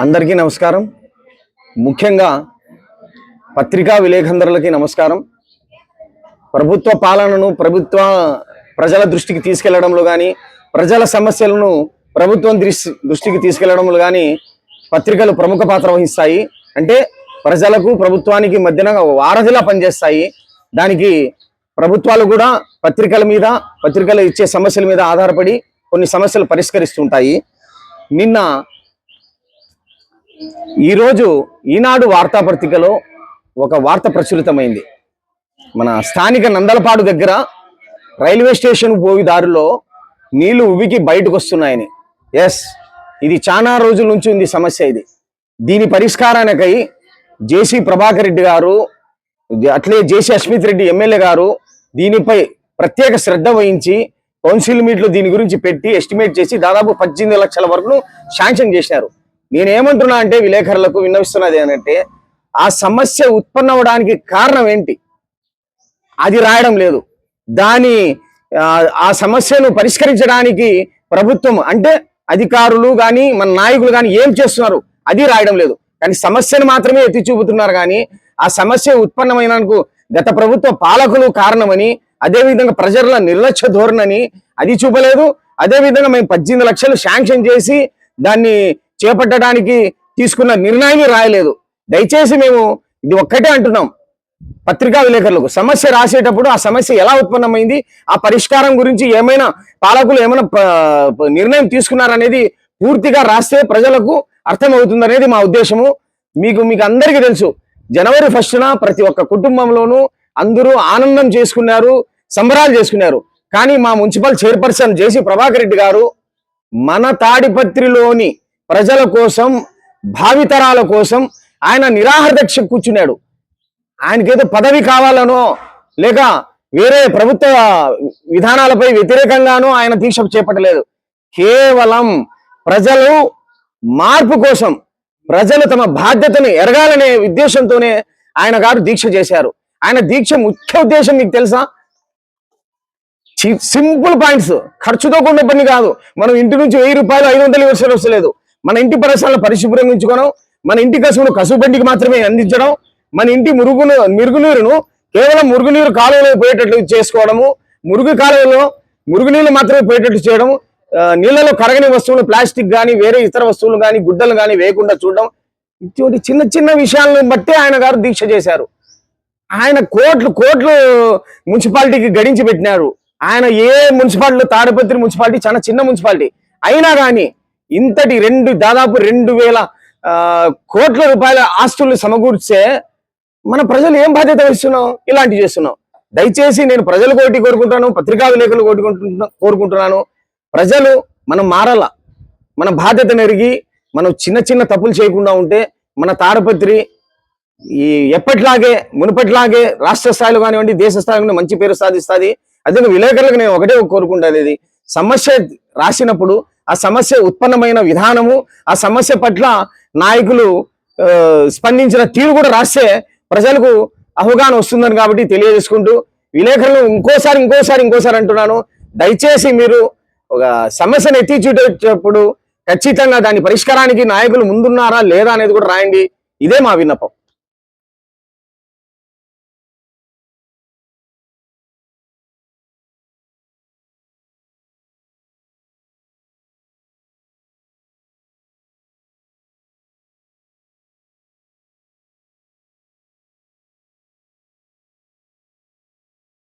అందరికీ నమస్కారం. ముఖ్యంగా పత్రికా విలేకరులకి నమస్కారం. ప్రభుత్వ పాలనను ప్రభుత్వ ప్రజల దృష్టికి తీసుకెళ్ళడంలో కానీ ప్రజల సమస్యలను ప్రభుత్వం దృష్టి దృష్టికి తీసుకెళ్ళడంలో కానీ పత్రికలు ప్రముఖ పాత్ర వహిస్తాయి. అంటే ప్రజలకు ప్రభుత్వానికి మధ్యన వారధిలా పనిచేస్తాయి. దానికి ప్రభుత్వాలు కూడా పత్రికల మీద పత్రికలు ఇచ్చే సమస్యల మీద ఆధారపడి కొన్ని సమస్యలు పరిష్కరిస్తుంటాయి. నిన్న ఈరోజు ఈనాడు వార్తాపత్రికలో ఒక వార్త ప్రచురితమైంది. మన స్థానిక నందలపాడు దగ్గర రైల్వే స్టేషన్ పోయి దారిలో నీళ్ళు ఉవికి బయటకు వస్తున్నాయని ఎస్ ఇది చాలా రోజుల నుంచి ఉంది సమస్య ఇది. దీని పరిష్కారానికై జేసీ ప్రభాకర్ రెడ్డి గారు అట్లే జేసీ అస్మిత్ రెడ్డి ఎమ్మెల్యే గారు దీనిపై ప్రత్యేక శ్రద్ధ వహించి కౌన్సిల్ మీట్లో దీని గురించి పెట్టి ఎస్టిమేట్ చేసి దాదాపు పద్దెనిమిది లక్షల వరకు శాంక్షన్ చేశారు. నేనేమంటున్నా అంటే విలేకరులకు విన్నవిస్తున్నది ఏంటంటే ఆ సమస్య ఉత్పన్న అవడానికి కారణం ఏంటి? అది రాయడం లేదు. దాని ఆ సమస్యను పరిష్కరించడానికి ప్రభుత్వం అంటే అధికారులు కానీ మన నాయకులు కానీ ఏం చేస్తున్నారు? అది రాయడం లేదు. కానీ సమస్యను మాత్రమే ఎత్తి చూపుతున్నారు కానీ ఆ సమస్య ఉత్పన్నమైనందుకు గత ప్రభుత్వ పాలకులు కారణమని అదేవిధంగా ప్రజల నిర్లక్ష్య ధోరణని అది చూపలేదు. అదేవిధంగా మేము పద్దెనిమిది లక్షలు శాంక్షన్ చేసి దాన్ని చేపట్టడానికి తీసుకున్న నిర్ణయాన్ని రాయలేదు. దయచేసి మేము ఇది ఒక్కటే అంటున్నాం. పత్రికా విలేకరులకు సమస్య రాసేటప్పుడు ఆ సమస్య ఎలా ఉత్పన్నమైంది? ఆ పరిష్కారం గురించి ఏమైనా పాలకులు ఏమైనా నిర్ణయం తీసుకున్నారనేది పూర్తిగా రాస్తే ప్రజలకు అర్థమవుతుంది అనేది మా ఉద్దేశము. మీకు మీకు అందరికీ తెలుసు. జనవరి ఫస్ట్న ప్రతి ఒక్క కుటుంబంలోనూ అందరూ ఆనందం చేసుకున్నారు. సంబరాలు చేసుకున్నారు. కానీ మా municipal chairperson JC Prabhakar Reddy గారు మన తాడిపత్రిలోని ప్రజల కోసం భావితరాల కోసం ఆయన నిరాహార దీక్ష కూర్చున్నాడు. ఆయనకేదో పదవి కావాలనో లేక వేరే ప్రభుత్వ విధానాలపై వ్యతిరేకంగానూ ఆయన దీక్ష చేపట్టలేదు. కేవలం ప్రజలు మార్పు కోసం ప్రజలు తమ బాధ్యతను ఎరగాలనే ఉద్దేశంతోనే ఆయన గారు దీక్ష చేశారు. ఆయన దీక్ష ముఖ్య ఉద్దేశం మీకు తెలుసా? Simple points. ఖర్చుతో కూడిన పని కాదు. మనం ఇంటి నుంచి వెయ్యి రూపాయలు ఐదు వందలు ఇవ్వాల్సిన అవసరం లేదు. మన ఇంటి పరిసరాలను పరిశుభ్రంగా ఉంచుకోవడం మన ఇంటి కసువును కసుబండికి మాత్రమే అందించడం మన ఇంటి మురుగును మురుగునీరును కేవలం మురుగునీరు కాలువలో పోయేటట్లు చేసుకోవడము మురుగు కాలువలో మురుగునీళ్ళు మాత్రమే పోయేటట్లు చేయడం నీళ్ళలో కరగని వస్తువులు ప్లాస్టిక్ కానీ వేరే ఇతర వస్తువులు కానీ గుడ్డలు కానీ వేయకుండా చూడడం ఇటువంటి చిన్న చిన్న విషయాలను బట్టి ఆయన గారు దీక్ష చేశారు. ఆయన కోట్లు కోట్లు మున్సిపాలిటీకి గడించి పెట్టినారు. ఆయన ఏ మున్సిపాలిటీ తాడపత్రి మున్సిపాలిటీ చాలా చిన్న మున్సిపాలిటీ. అయినా కానీ ఇంతటి రెండు దాదాపు రెండు వేల కోట్ల రూపాయల ఆస్తులు సమకూర్చే మన ప్రజలు ఏం బాధ్యత వహిస్తున్నాం? ఇలాంటివి చేస్తున్నాం. దయచేసి నేను ప్రజలు కోటి కోరుకుంటాను పత్రికా విలేకరులు కోరుకుంటున్నా కోరుకుంటున్నాను. ప్రజలు మనం మారాల. మన బాధ్యత నెరిగి మనం చిన్న చిన్న తప్పులు చేయకుండా ఉంటే మన తాడపత్రి ఈ ఎప్పటిలాగే మునుపటిలాగే రాష్ట్ర స్థాయిలో కానివ్వండి దేశ స్థాయిలో మంచి పేరు సాధిస్తుంది. అదే విలేకరులకు నేను ఒకటే కోరుకుంటుంది ఇది. సమస్య రాసినప్పుడు ఆ సమస్య ఉత్పన్నమైన విధానము ఆ సమస్య పట్ల నాయకులు స్పందించిన తీరు కూడా రాస్తే ప్రజలకు అవగాహన వస్తుందని కాబట్టి తెలియజేసుకుంటూ విలేకరులు ఇంకోసారి ఇంకోసారి ఇంకోసారి అంటున్నాను. దయచేసి మీరు ఒక సమస్యను ఎత్తి చూపేటప్పుడు ఖచ్చితంగా దాని పరిష్కారానికి నాయకులు ముందున్నారా లేదా అనేది కూడా రాయండి. ఇదే మా విన్నపం.